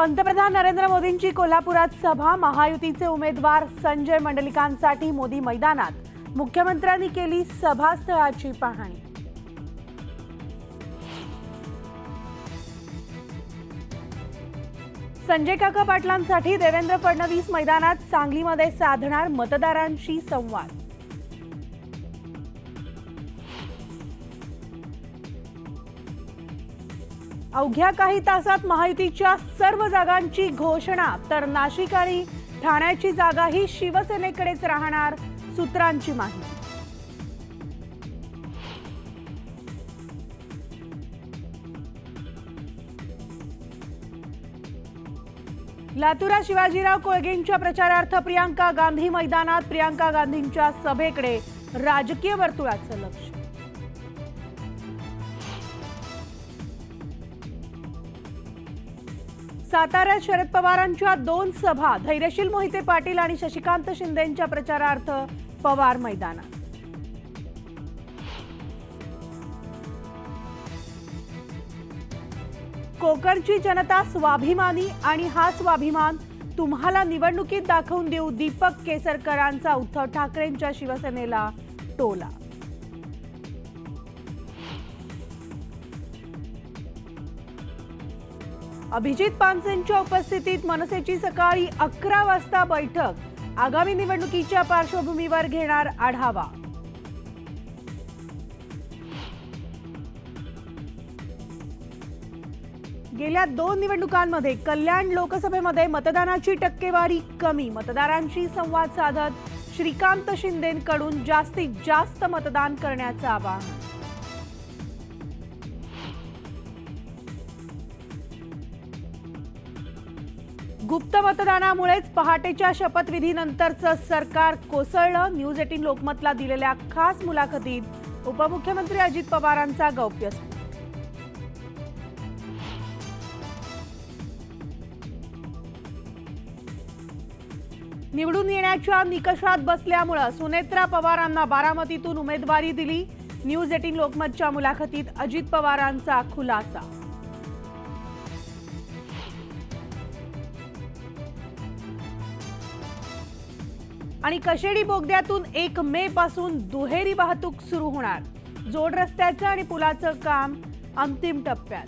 पंतप्रधान नरेंद्र मोदींची कोल्हापुरात सभा महायुतीचे उमेदवार संजय मंडलिकांसाठी मोदी मैदानात. मुख्यमंत्र्यांनी केली सभास्थळाची पाहणी. संजय काका पाटलांसाठी देवेंद्र फडणवीस मैदानात सांगलीमध्ये साधणार मतदारांशी संवाद. अवघ्या काही तासात महायुतीच्या सर्व जागांची घोषणा तर नाशिक आणि ठाण्याची जागा ही शिवसेनेकडेच राहणार सूत्रांची माहिती. लातुरात शिवाजीराव कोळगेंच्या प्रचारार्थ प्रियांका गांधी मैदानात प्रियांका गांधींच्या सभेकडे राजकीय वर्तुळाचं लक्ष. साताऱ्यात शरद पवारांच्या दोन सभा धैर्यशील मोहिते पाटील आणि शशिकांत शिंदेंच्या प्रचारार्थ पवार मैदानात. कोकणची जनता स्वाभिमानी आणि हा स्वाभिमान तुम्हाला निवडणुकीत दाखवून देऊ दीपक केसरकरांचा उद्धव ठाकरेंच्या शिवसेनेला टोला. अभिजित पानसेंच्या उपस्थितीत मनसेची सकाळी अकरा वाजता बैठक. आगामी निवडणुकीच्या पार्श्वभूमीवर घेणार आढावा. गेल्या दोन निवडणुकांमध्ये कल्याण लोकसभेमध्ये मतदानाची टक्केवारी कमी. मतदारांशी संवाद साधत श्रीकांत शिंदेकडून जास्तीत जास्त मतदान करण्याचं आवाहन. गुप्त मतदानामुळेच पहाटेच्या शपथविधीनंतरचं सरकार कोसळलं. न्यूज एटीन लोकमतला दिलेल्या खास मुलाखतीत उपमुख्यमंत्री अजित पवारांचा गौप्य निवडून येण्याच्या निकषात बसल्यामुळं सुनेत्रा पवारांना बारामतीतून उमेदवारी दिली. न्यूज एटीन लोकमतच्या मुलाखतीत अजित पवारांचा खुलासा आणि कशेडी बोगद्यातून एक मे पासून दुहेरी वाहतूक सुरू होणार. जोड रस्त्याचं आणि पुलाचं काम अंतिम टप्प्यात.